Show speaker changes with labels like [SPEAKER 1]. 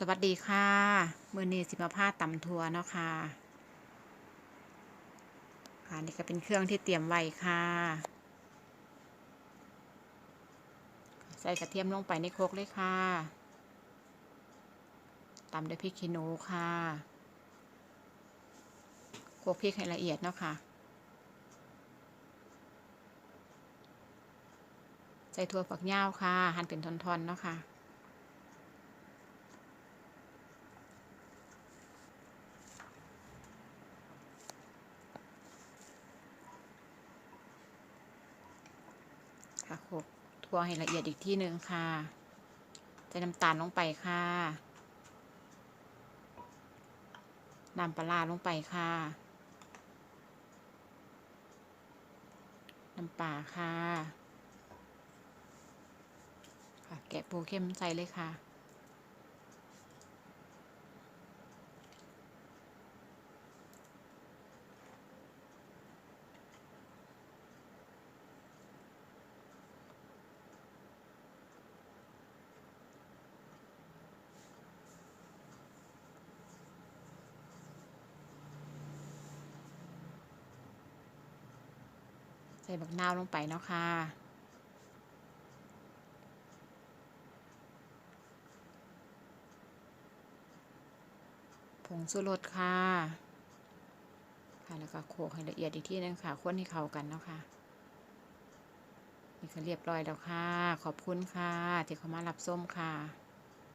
[SPEAKER 1] สวัสดีค่ะมือนี้สิมาผ้าตำทัวเนาะค่ะค่ะนี่ก็เป็นเครื่องที่เตรียมไว้ค่ะ ใส่กระเทียมลงไปในโคกเลยค่ะตำด้วยพริกขี้หนูค่ะโคกพริกให้ละเอียดเนาะค่ะ ใส่ถั่วฝักยาวค่ะ หั่นเป็นท่อนๆเนาะค่ะ ค่ะโขลกทั่วให้ละเอียดอีกที่หนึ่งค่ะใส่น้ำตาลลงไปค่ะน้ำปลาร้าลงไปค่ะ น้ำปลาค่ะ ค่ะ แกะปูเข้มใส่เลยค่ะ ส่บักนาวลงไปเนาะค่ะ ผงชูรสค่ะ ค่ะ แล้วก็โขกให้ละเอียดอีกที่นึงค่ะคนให้เข้ากันเนาะค่ะนี่ก็เรียบร้อยแล้วค่ะ ขอบคุณค่ะ ที่เข้ามารับส้มค่ะ